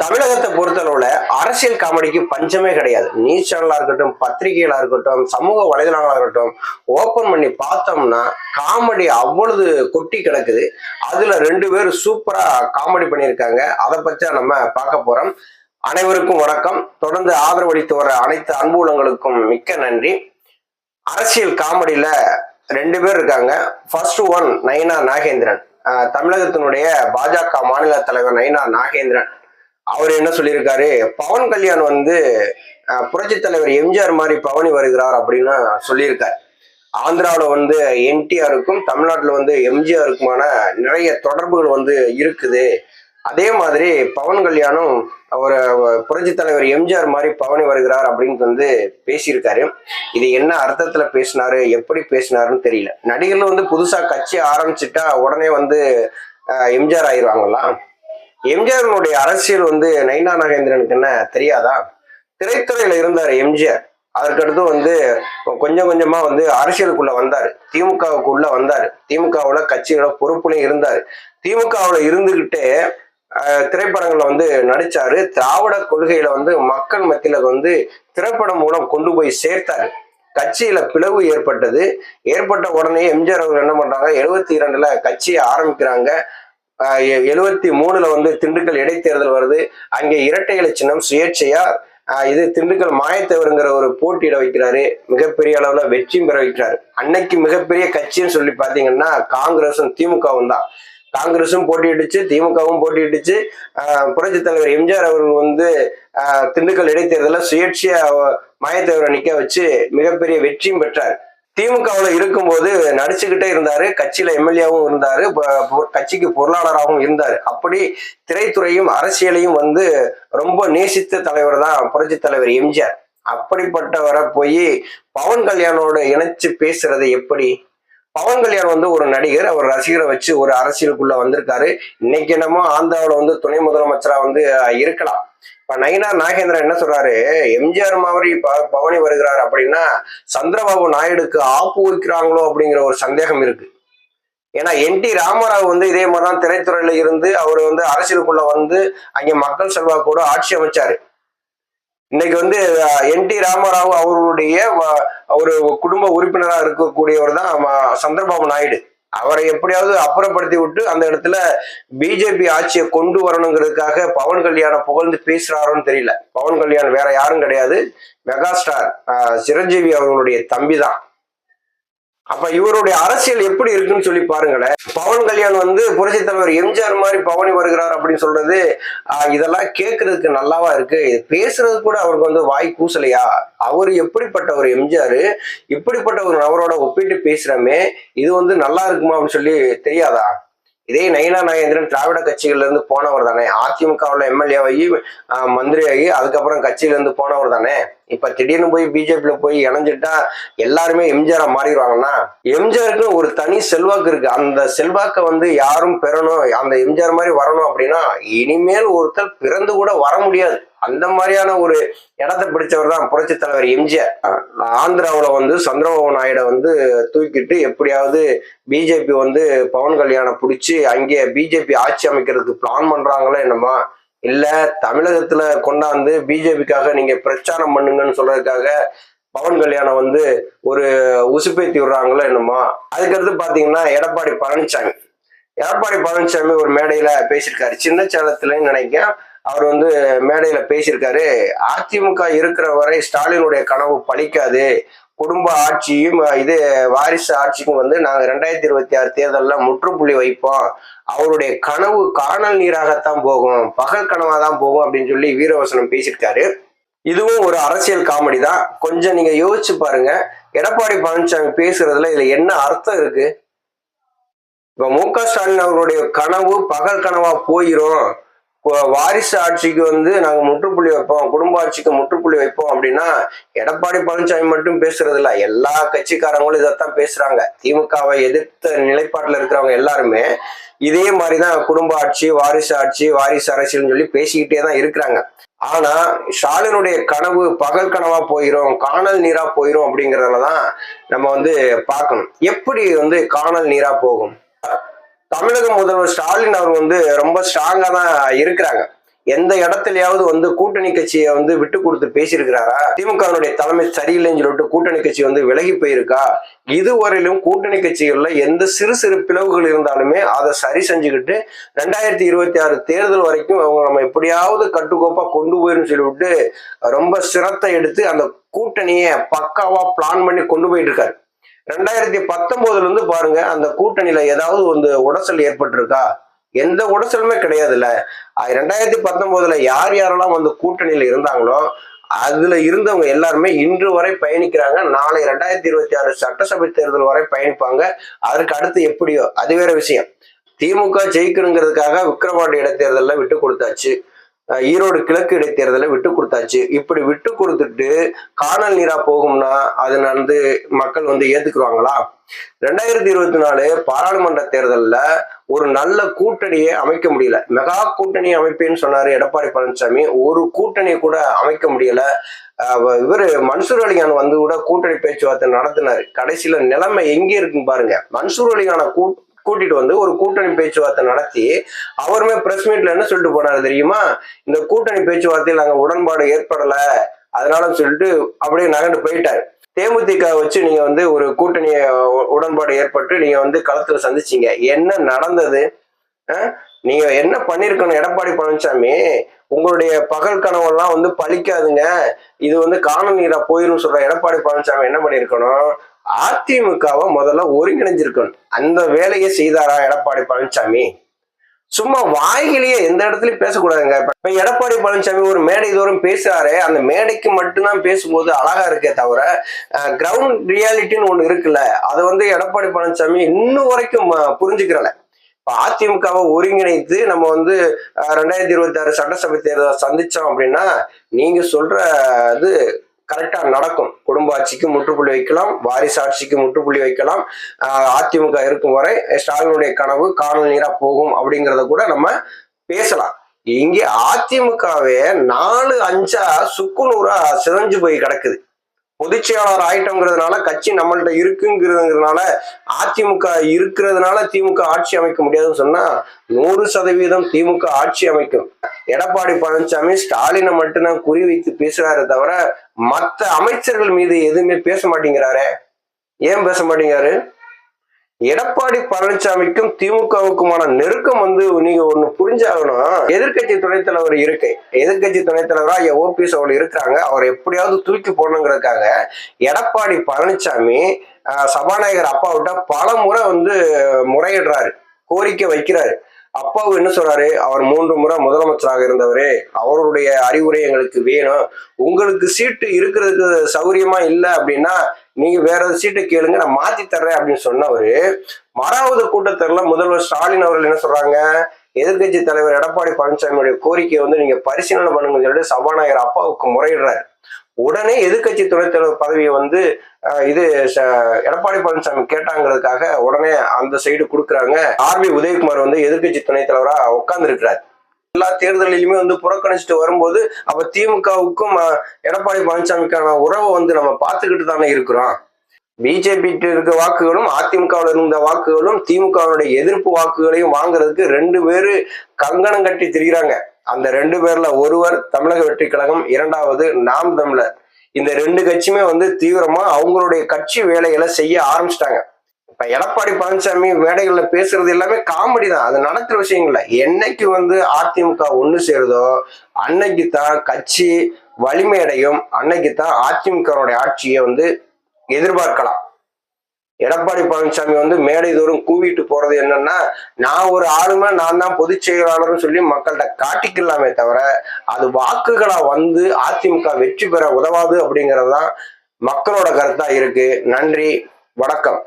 தமிழகத்தை பொறுத்தளவுல அரசியல் காமெடிக்கு பஞ்சமே கிடையாது. நியூஸ் சேனலா இருக்கட்டும் பத்திரிகைகளா இருக்கட்டும் சமூக வலைதளங்களா இருக்கட்டும் ஓபன் பண்ணி பார்த்தோம்னா காமெடி அவ்வளவு கொட்டி கிடக்குது. அதுல ரெண்டு பேரும் சூப்பரா காமெடி பண்ணியிருக்காங்க. அதை பத்தி நம்ம பார்க்க போறோம். அனைவருக்கும் வணக்கம். தொடர்ந்து ஆதரவளித்து வர அனைத்து அன்புலங்களுக்கும் மிக்க நன்றி. அரசியல் காமெடியில ரெண்டு பேர் இருக்காங்க. First one Nainar Nagendran. தமிழகத்தினுடைய பாஜக மாநில தலைவர் நயனா நாகேந்திரன். அவர் என்ன சொல்லியிருக்காரு? பவன் கல்யாண் வந்து புரட்சி புரட்சித் தலைவர் எம்ஜிஆர் மாதிரி பவனி வருகிறார் அப்படின்னு சொல்லியிருக்காரு. ஆந்திராவில் வந்து என்டிஆருக்கும் தமிழ்நாட்டில் வந்து எம்ஜிஆருக்குமான நிறைய தொடர்புகள் வந்து இருக்குது. அதே மாதிரி பவன் கல்யாணம் அவர் புரட்சித் தலைவர் எம்ஜிஆர் மாதிரி பவனி வருகிறார் அப்படின்னு வந்து பேசியிருக்காரு. இது என்ன அர்த்தத்துல பேசினாரு? எப்படி பேசினாருன்னு தெரியல. நடிகர்ல வந்து புதுசா கட்சி ஆரம்பிச்சுட்டா உடனே வந்து எம்ஜிஆர் ஆயிடுவாங்களா எம்ஜிஆருடைய அரசியல் வந்து நைனா நாகேந்திரனுக்கு என்ன தெரியாதா? திரைத்துறையில இருந்தார் எம்ஜிஆர். அதற்கடுத்து வந்து கொஞ்சம் கொஞ்சமா வந்து அரசியலுக்குள்ள வந்தாரு. திமுகவுக்குள்ள வந்தாரு. திமுகவுல கட்சியோட பொறுப்புலையும் இருந்தாரு. திமுகவுல இருந்துகிட்டே திரைப்படங்களை திரைப்படங்கள்ல வந்து நடிச்சாரு. திராவிட கொள்கையில வந்து மக்கள் மத்தியில வந்து திரைப்படம் மூலம் கொண்டு போய் சேர்த்தாரு. கட்சியில பிளவு ஏற்பட்டது. ஏற்பட்ட உடனே எம்ஜிஆர் அவர் என்ன பண்றாங்க? எழுபத்தி இரண்டுல கட்சியை ஆரம்பிக்கிறாங்க. எழுபத்தி எ- எழுவத்தி மூணுல வந்து திண்டுக்கல் இடைத்தேர்தல் வருது. அங்கே இரட்டை இலை சின்னம் சுயேட்சையா இது திண்டுக்கல் மாயத்தேவருங்கிற ஒரு போட்டியிட வைக்கிறாரு. மிகப்பெரிய அளவுல வெற்றியும் பெற வைக்கிறாரு. அன்னைக்கு மிகப்பெரிய கட்சின்னு சொல்லி பாத்தீங்கன்னா காங்கிரஸும் திமுகவும் தான். காங்கிரஸும் போட்டியிட்டுச்சு திமுகவும் போட்டியிட்டுச்சு ஆஹ் தலைவர் எம்ஜிஆர் அவர்கள் வந்து ஆஹ் திண்டுக்கல் இடைத்தேர்தலில் சுயேட்சையா மாயத்தேவரை நிக்க வச்சு மிகப்பெரிய வெற்றியும் பெற்றார். திமுகவில் இருக்கும்போது நடிச்சுக்கிட்டே இருந்தாரு கட்சியில எம்எல்ஏவும் இருந்தாரு கட்சிக்கு பொருளாளராகவும் இருந்தார். அப்படி திரைத்துறையும் அரசியலையும் வந்து ரொம்ப நேசித்த தலைவர் தான் புரட்சி தலைவர் எம்ஜிஆர். அப்படிப்பட்டவரை போய் பவன் கல்யாணோட இணைச்சு பேசுறது எப்படி? பவன் கல்யாண் வந்து ஒரு நடிகர் அவர் ரசிகரை வச்சு ஒரு அரசியலுக்குள்ள வந்திருக்காரு. இன்னைக்கு என்னமோ ஆந்திராவில் வந்து துணை முதலமைச்சரா வந்து இருக்கலாம். இப்ப நயினா நாகேந்திரன் என்ன சொல்றாரு? எம்ஜிஆர் மாதிரி பவனி வருகிறார் அப்படின்னா சந்திரபாபு நாயுடுக்கு ஆப்பு வைக்கிறாங்களோ அப்படிங்கிற ஒரு சந்தேகம் இருக்கு. ஏன்னா என் டி ராமராவ் வந்து இதே மாதிரிதான் திரைத்துறையில இருந்து அவர் வந்து அரசியலுக்குள்ள வந்து அங்க மக்கள் செல்வாக்கோட ஆட்சி அமைச்சாரு. இன்னைக்கு வந்து என் டி ராமராவ் அவர்களுடைய ஒரு குடும்ப உறுப்பினராக இருக்கக்கூடியவர் தான் சந்திரபாபு நாயுடு. அவரை எப்படியாவது அப்புறப்படுத்தி விட்டு அந்த இடத்துல பிஜேபி ஆட்சியை கொண்டு வரணுங்கிறதுக்காக பவன் கல்யாணம் புகழ்ந்து பேசுறாரோன்னு தெரியல. பவன் கல்யாண் வேற யாரும் கிடையாது. மெகாஸ்டார் ஸ்டார் சிரஞ்சீவி அவர்களுடைய தம்பி தான் அப்ப இவருடைய அரசியல் எப்படி இருக்குன்னு சொல்லி பாருங்களேன். பவன் கல்யாண் வந்து புரட்சி தலைவர் எம்ஜிஆர் மாதிரி பவனி வருகிறார் அப்படின்னு சொல்றது இதெல்லாம் கேட்கறதுக்கு நல்லாவா இருக்கு. இது பேசுறது கூட அவருக்கு வந்து வாய் கூசலையா? அவர் எப்படிப்பட்ட ஒரு எம்ஜிஆர் இப்படிப்பட்ட ஒரு நபரோட ஒப்பிட்டு பேசுறமே இது வந்து நல்லா இருக்குமா அப்படின்னு சொல்லி தெரியாதா? இதே நயினா நாகேந்திரன் திராவிட கட்சிகள்ல இருந்து போனவர் தானே. அதிமுகவில் எம்எல்ஏ ஆகி மந்திரி ஆகி அதுக்கப்புறம் கட்சியில இருந்து போனவர் தானே. இப்ப திடீர்னு போய் பிஜேபியில போய் இணைஞ்சிட்டா எல்லாருமே எம்ஜிஆரா மாறிடுவாங்கன்னா எம்ஜிஆருக்கு ஒரு தனி செல்வாக்கு இருக்கு. அந்த செல்வாக்கை வந்து யாரும் பெறணும் அந்த எம்ஜிஆர் மாதிரி வரணும் அப்படின்னா இனிமேல் ஒருத்தர் பிறந்து கூட வர முடியாது. அந்த மாதிரியான ஒரு இடத்தை பிடிச்சவர் தான் புரட்சி தலைவர் எம்ஜிஆர் ஆந்திராவில் வந்து சந்திரபாபு நாயுடை வந்து தூக்கிட்டு எப்படியாவது பிஜேபி வந்து பவன் கல்யாணம் பிடிச்சி அங்கே பிஜேபி ஆட்சி அமைக்கிறதுக்கு பிளான் பண்றாங்களோ என்னமா இல்ல தமிழகத்துல கொண்டாந்து பிஜேபிக்காக நீங்க பிரச்சாரம் பண்ணுங்கன்னு சொல்றதுக்காக பவன் கல்யாணம் வந்து ஒரு உசுப்பேத்தி விடுறாங்களோ என்னமோ அதுக்கடுத்து பாத்தீங்கன்னா எடப்பாடி பழனிசாமி எடப்பாடி பழனிசாமி ஒரு மேடையில பேசியிருக்காரு. சின்ன சேலத்துலன்னு நினைக்கிறேன் அவர் வந்து மேடையில பேசியிருக்காரு. அதிமுக இருக்கிற வரை ஸ்டாலினுடைய கனவு பழிக்காது. குடும்ப ஆட்சியும் இது வாரிசு ஆட்சிக்கும் வந்து நாங்க ரெண்டாயிரத்தி இருபத்தி ஆறு தேர்தலில் முற்றுப்புள்ளி வைப்போம். அவருடைய கனவு காணல் நீராகத்தான் போகும் பகல் கனவா தான் போகும் அப்படின்னு சொல்லி வீரவசனம் பேசியிருக்காரு. இதுவும் ஒரு அரசியல் காமெடி தான். கொஞ்சம் நீங்க யோசிச்சு பாருங்க. எடப்பாடி பழனிசாமி பேசுறதுல இதுல என்ன அர்த்தம் இருக்கு? இப்ப மு க ஸ்டாலின் அவருடைய கனவு பகல் கனவா போயிரும். வாரிசு ஆட்சிக்கு வந்து நாங்க முற்றுப்புள்ளி வைப்போம் குடும்ப ஆட்சிக்கு முற்றுப்புள்ளி வைப்போம் அப்படின்னா எடப்பாடி பழனிசாமி மட்டும் பேசுறது இல்ல எல்லா கட்சிக்காரங்களும் இதைத்தான் பேசுறாங்க. திமுகவை எதிர்த்த நிலைப்பாட்டுல இருக்கிறவங்க எல்லாருமே இதே மாதிரிதான் குடும்ப ஆட்சி வாரிசு ஆட்சி வாரிசு அரசியல்னு சொல்லி பேசிக்கிட்டே தான் இருக்கிறாங்க. ஆனா ஸ்டாலினுடைய கனவு பகல் கனவா போயிரும் காணல் நீரா போயிரும் அப்படிங்கறதுலதான் நம்ம வந்து பார்க்கணும். எப்படி வந்து காணல் நீரா போகும்? தமிழக முதல்வர் ஸ்டாலின் அவர் வந்து ரொம்ப ஸ்ட்ராங்கா தான் இருக்கிறாங்க. எந்த இடத்துலயாவது வந்து கூட்டணி கட்சியை வந்து விட்டு கொடுத்து பேசியிருக்கிறாரா? திமுகவினுடைய தலைமை சரியில்லைன்னு சொல்லிட்டு கூட்டணி கட்சி வந்து விலகி போயிருக்கா? இதுவரையிலும் கூட்டணி கட்சிகள்ல எந்த சிறு சிறு பிளவுகள் இருந்தாலுமே அதை சரி செஞ்சுக்கிட்டு ரெண்டாயிரத்தி இருபத்தி ஆறு தேர்தல் வரைக்கும் அவங்க நம்ம எப்படியாவது கட்டுக்கோப்பா கொண்டு போயிரும் சொல்லிவிட்டு ரொம்ப சிரத்தை எடுத்து அந்த கூட்டணியை பக்காவா பிளான் பண்ணி கொண்டு போயிட்டு இருக்காரு. ரெண்டாயிரத்தி பத்தொன்பதுல இருந்து பாருங்க அந்த கூட்டணியில ஏதாவது வந்து உடசல் ஏற்பட்டிருக்கா? எந்த உடசலுமே கிடையாதுல்ல. ரெண்டாயிரத்தி பத்தொன்பதுல யார் யாரெல்லாம் வந்து கூட்டணியில இருந்தாங்களோ அதுல இருந்தவங்க எல்லாருமே இன்று வரை பயணிக்கிறாங்க. நாளை ரெண்டாயிரத்தி இருபத்தி ஆறு சட்டசபை தேர்தல் வரை பயணிப்பாங்க. அதற்கு அடுத்து எப்படியோ அது வேற விஷயம். திமுக ஜெயிக்கணுங்கிறதுக்காக விக்கிரவாண்டி இடைத்தேர்தலில் விட்டு கொடுத்தாச்சு. ஈரோடு கிழக்கு இடைத்தேர்தலை விட்டு கொடுத்தாச்சு. இப்படி விட்டு கொடுத்துட்டு காணல் நீரா போகும்னா அது வந்து மக்கள் வந்து ஏத்துக்குருவாங்களா ரெண்டாயிரத்தி இருபத்தி நாலு பாராளுமன்ற தேர்தல்ல ஒரு நல்ல கூட்டணியை அமைக்க முடியல. மெகா கூட்டணி அமைப்பேன்னு சொன்னாரு எடப்பாடி பழனிசாமி. ஒரு கூட்டணியை கூட அமைக்க முடியல. இவர் இவரு மன்சூர் அலிகான் வந்து கூட கூட்டணி பேச்சுவார்த்தை நடத்தினார். கடைசியில நிலைமை எங்கே இருக்குன்னு பாருங்க. மன்சூர் அலிகான கூ கூட்டிட்டு வந்து ஒரு கூட்டணி பேச்சுவார்த்தை நடத்தி அவருமே பிரஸ் மீட்ல என்ன சொல்லிட்டு போனாரு தெரியுமா? இந்த கூட்டணி பேச்சுவார்த்தையில் நாங்க உடன்பாடு ஏற்படல அதனால சொல்லிட்டு அப்படியே நகர்ந்து போயிட்டாரு. தேமுதிக வச்சு நீங்க வந்து ஒரு கூட்டணி உடன்பாடு ஏற்பட்டு நீங்க வந்து களத்துல சந்திச்சீங்க. என்ன நடந்தது? நீங்க என்ன பண்ணிருக்கணும்? எடப்பாடி பழனிசாமி உங்களுடைய பகல் கனவெல்லாம் வந்து பழிக்காதுங்க. இது வந்து காண நீரா போயிரும் சொல்ற எடப்பாடி பழனிசாமி என்ன பண்ணிருக்கணும்? அதிமுகவை முதல்ல ஒருங்கிணைஞ்சிருக்கணும். அந்த வேலையை செய்தாரா எடப்பாடி பழனிசாமி சும்மா வாய்கிலேயே எந்த இடத்துலயும் பேசக்கூடாதுங்க. இப்ப எடப்பாடி பழனிசாமி ஒரு மேடை தோறும் பேசுறாரு. அந்த மேடைக்கு மட்டும்தான் பேசும்போது அழகா இருக்கே தவிர கிரவுண்ட் ரியாலிட்டின்னு ஒண்ணு இருக்குல்ல அது வந்து எடப்பாடி பழனிசாமி இன்னும் வரைக்கும் புரிஞ்சுக்கிறல. அதிமுகவை ஒருங்கிணைத்து நம்ம வந்து ரெண்டாயிரத்தி இருபத்தி ஆறு சட்டசபை தேர்தலை சந்திச்சோம் அப்படின்னா நீங்க சொல்ற இது கரெக்டா நடக்கும். குடும்ப ஆட்சிக்கு முற்றுப்புள்ளி வைக்கலாம் வாரிசு ஆட்சிக்கு முற்றுப்புள்ளி வைக்கலாம். அதிமுக இருக்கும் வரை ஸ்டாலினுடைய கனவு காணல் நீரா போகும் அப்படிங்கிறத கூட நம்ம பேசலாம். இங்கே அதிமுகவே நாலு அஞ்சா சுக்குநூறா சிதஞ்சு போய் கிடக்குது. பொதுச்செயலாளர் ஆயிட்டோங்கிறதுனால கட்சி நம்மள்ட்ட இருக்குங்கிறதுனால அதிமுக இருக்கிறதுனால திமுக ஆட்சி அமைக்க முடியாதுன்னு சொன்னா நூறு சதவீதம் திமுக ஆட்சி அமைக்கும். எடப்பாடி பழனிசாமி ஸ்டாலினை மட்டும்தான் குறி வைத்து பேசுறாரு தவிர மற்ற அமைச்சர்கள் மீது எதுவுமே பேச மாட்டேங்கிறாரே. ஏன் பேச மாட்டேங்கிறாரு? எடப்பாடி பழனிசாமிக்கும் திமுகவுக்குமான நெருக்கம் வந்து நீங்க ஒண்ணு புரிஞ்சாகணும் எதிர்க்கட்சி துணைத் தலைவர் இருக்கை. எதிர்க்கட்சி துணைத் தலைவரா ஓபிஎஸ் அவர் இருக்காங்க அவர் எப்படியாவது தூக்கி போடணுங்கிறதுக்காக எடப்பாடி பழனிசாமி ஆஹ், சபாநாயகர் அப்பாவிட்ட பல முறை வந்து முறையிடுறாரு கோரிக்கை வைக்கிறாரு. அப்பாவு என்ன சொல்றாரு? அவர் மூன்று முறை முதலமைச்சராக இருந்தவரே அவருடைய அறிவுரை எங்களுக்கு வேணும். உங்களுக்கு சீட்டு இருக்கிறதுக்கு சௌரியமா இல்லை அப்படின்னா நீங்க வேற ஒரு சீட்டை கேளுங்க நான் மாத்தி தர்றேன் அப்படின்னு சொன்னவர் மறாவது கூட்டத்தொடர்ல முதல்வர் ஸ்டாலின் அவர்கள் என்ன சொல்றாங்க? எதிர்க்கட்சி தலைவர் எடப்பாடி பழனிசாமியுடைய கோரிக்கையை வந்து நீங்க பரிசீலனை பண்ணுங்க சொல்லிட்டு சபாநாயகர் அப்பாவுக்கு முறையிடுறாரு. உடனே எதிர்க்கட்சி துணைத் தலைவர் பதவியை வந்து இது ச- எடப்பாடி பழனிசாமி கேட்டாங்கிறதுக்காக உடனே அந்த சைடு கொடுக்குறாங்க. ஆர் பி உதயகுமார் வந்து எதிர்க்கட்சி துணைத் தலைவரா உட்கார்ந்து இருக்கிறார் எல்லா தேர்தலிலுமே வந்து புறக்கணிச்சுட்டு வரும்போது அப்ப திமுகவுக்கும் எடப்பாடி பழனிசாமிக்கான உறவை வந்து நம்ம பார்த்துக்கிட்டு தானே இருக்கிறோம். பிஜேபி இருக்க வாக்குகளும் அதிமுகவில் இருந்த வாக்குகளும் திமுகவுடைய எதிர்ப்பு வாக்குகளையும் வாங்குறதுக்கு ரெண்டு பேரு கங்கணம் கட்டி திரிகிறாங்க அந்த ரெண்டு பேர்ல ஒருவர் தமிழக வெற்றி கழகம் இரண்டாவது நாம் தமிழர். இந்த ரெண்டு கட்சியுமே வந்து தீவிரமா அவங்களுடைய கட்சி வேலைகளை செய்ய ஆரம்பிச்சிட்டாங்க. இப்ப எடப்பாடி பழனிசாமி மேடைகள்ல பேசுறது எல்லாமே காமெடி தான். அது நடக்கிற விஷயங்கள்ல என்னைக்கு வந்து அதிமுக ஒண்ணு சேருதோ அன்னைக்கு தான் கட்சி வலிமையடையும் அன்னைக்கு தான் அதிமுகவுடைய ஆட்சியை வந்து எதிர்பார்க்கலாம். எடப்பாடி பழனிசாமி வந்து மேடை தோறும் கூவிட்டு போறது என்னன்னா நான் ஒரு ஆளுமை நான் தான் பொதுச் செயலாளர்னு சொல்லி மக்கள்கிட்ட காட்டிக்கலாமே தவிர அது வாக்குகளா வந்து அதிமுக வெற்றி பெற உதவாது அப்படிங்கிறது தான் மக்களோட கருத்தா இருக்கு. நன்றி வணக்கம்.